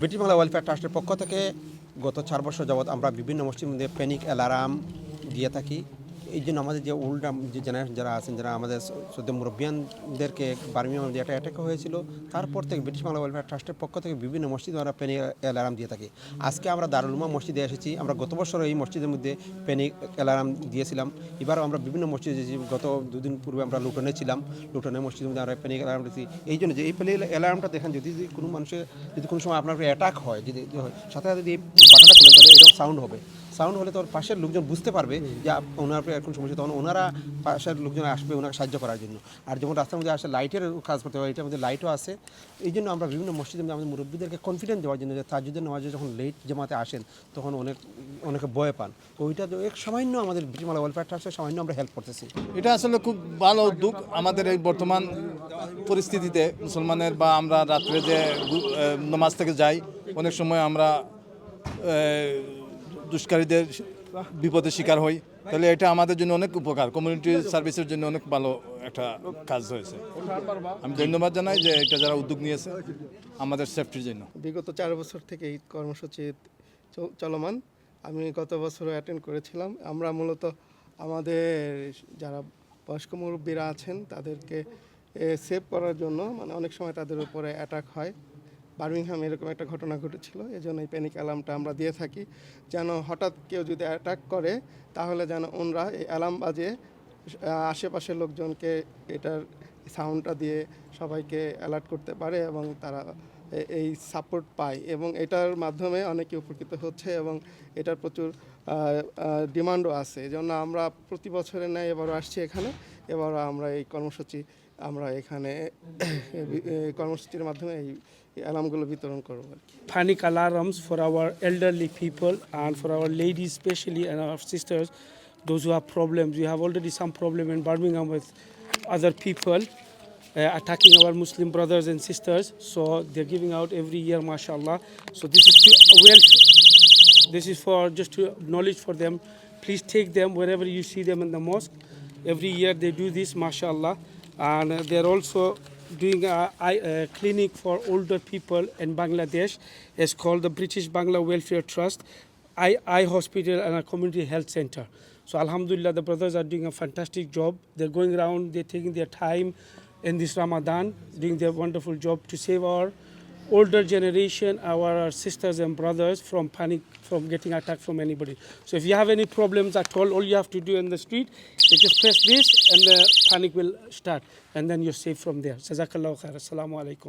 British Bangla welfare ট্রাস্টের পক্ষ থেকে গত চার বছর যাবৎ আমরা বিভিন্ন মসজিদের মধ্যে প্যানিক অ্যালার্ম দিয়ে থাকি। এই জন্য আমাদের যে ওল্ড যে জেনারেশন যারা আছেন যারা আমাদের সদ্য মুরব্বিয়ানদেরকে বার্মিয়াম যে একটা অ্যাটাক হয়েছিল তারপর থেকে ব্রিটিশ বাংলা ওয়েলফেয়ার ট্রাস্টের পক্ষ থেকে বিভিন্ন মসজিদ আমরা প্যানিক অ্যালার্ম দিয়ে থাকি। আজকে আমরা দারুলমা মসজিদে এসেছি আমরা গত বছর এই মসজিদের মধ্যে প্যানিক অ্যালার্ম দিয়েছিলাম। এবারও আমরা বিভিন্ন মসজিদে এসেছি গত দুদিন পূর্বে আমরা লুটনে ছিলাম লুটনে মসজিদের মধ্যে আমরা প্যানিক অ্যালার্ম দিয়েছি। এই জন্য যে এই প্যানিক অ্যালার্মটা দেখেন যদি কোনো মানুষের যদি কোনো সময় আপনার অ্যাটাক হয় যদি হয়, সাথে সাথে যদি এই খুলেন তাহলে এরকম সাউন্ড হবে। সাউন্ড হলে তোর পাশের লোকজন বুঝতে পারবে যে ওনার এরকম সমস্যা। তখন ওনারা পাশের লোকজন আসবে ওনাকে সাহায্য করার জন্য। আর যখন রাস্তার মধ্যে আসে লাইটের কাজ করতে হবে এটার মধ্যে লাইটও আছে এই জন্য আমরা বিভিন্ন মসজিদের মধ্যে আমাদের মুরব্বীদেরকে কনফিডেন্স দেওয়ার জন্য যে তাজুদের নামাজে যখন লেট জামাতে আসেন, তখন অনেক, অনেকে ভয় পান। ওইটা এক সামান্য আমাদের ব্রিটিশমালা ওয়েলফেয়ার ট্রাস্টের সামান্য আমরা হেল্প করতেছি। এটা আসলে খুব ভালো উদ্যোগ আমাদের এই বর্তমান পরিস্থিতিতে মুসলমানের বা আমরা রাত্রে যে নামাজ থেকে যাই, অনেক সময় আমরা দুষ্কারীদের বিপদের শিকার হই। তাহলে এটা আমাদের জন্য অনেক উপকার। কমিউনিটি সার্ভিসের জন্য অনেক ভালো একটা কাজ হয়েছে। আমি ধন্যবাদ জানাই যে এটা যারা উদ্যোগ নিয়েছে আমাদের সেফটির জন্য। বিগত চার বছর থেকে এই কর্মসূচি চলমান। আমি গত বছরও অ্যাটেন্ড করেছিলাম। আমরা মূলত আমাদের যারা বয়স্ক মুরব্বীরা আছেন, তাদেরকে সেভ করার জন্য মানে অনেক সময় তাদের উপরে অ্যাটাক হয়। বার্মিংহাম এরকম একটা ঘটনা ঘটেছিল এই জন্য এই প্যানিক অ্যালার্মটা আমরা দিয়ে থাকি। যেন হঠাৎ কেউ যদি অ্যাটাক করে, তাহলে যেন ওনরা এই অ্যালার্ম বাজে আশেপাশের লোকজনকে এটার সাউন্ডটা দিয়ে সবাইকে অ্যালার্ট করতে পারে এবং তারা এই সাপোর্ট পায় এবং এটার মাধ্যমে অনেকে উপকৃত হচ্ছে এবং এটার প্রচুর ডিমান্ডও আছে। জন্য আমরা প্রতি বছরে ন্যায় এবারও আসছি এখানে। এবারও আমরা এই কর্মসূচি, আমরা এখানে কর্মসূচির মাধ্যমে এই অ্যালার্মগুলো বিতরণ করব আর কি। Panic alarms for our elderly people and for our ladies, especially and our sisters those who have problems. We have already some problem in birmingham with other people uh, attacking our muslim brothers and sisters. So they're giving out every year mashallah. So this is to well this is for just to knowledge for them. Please take them wherever you see them in the mosque. Every year they do this mashallah. And they're also doing a, a clinic for older people in bangladesh. It's called the british bangla welfare trust eye, eye hospital and a community health center so alhamdulillah the brothers are doing a fantastic job they're going around they're taking their time in this ramadan doing their wonderful job to save our older generation, our sisters and brothers from panic, from getting attacked from anybody. So if you have any problems at all, all you have to do in the street is just press this and the panic will start and then you're safe from there. Jazakallah khair. Assalamu alaikum.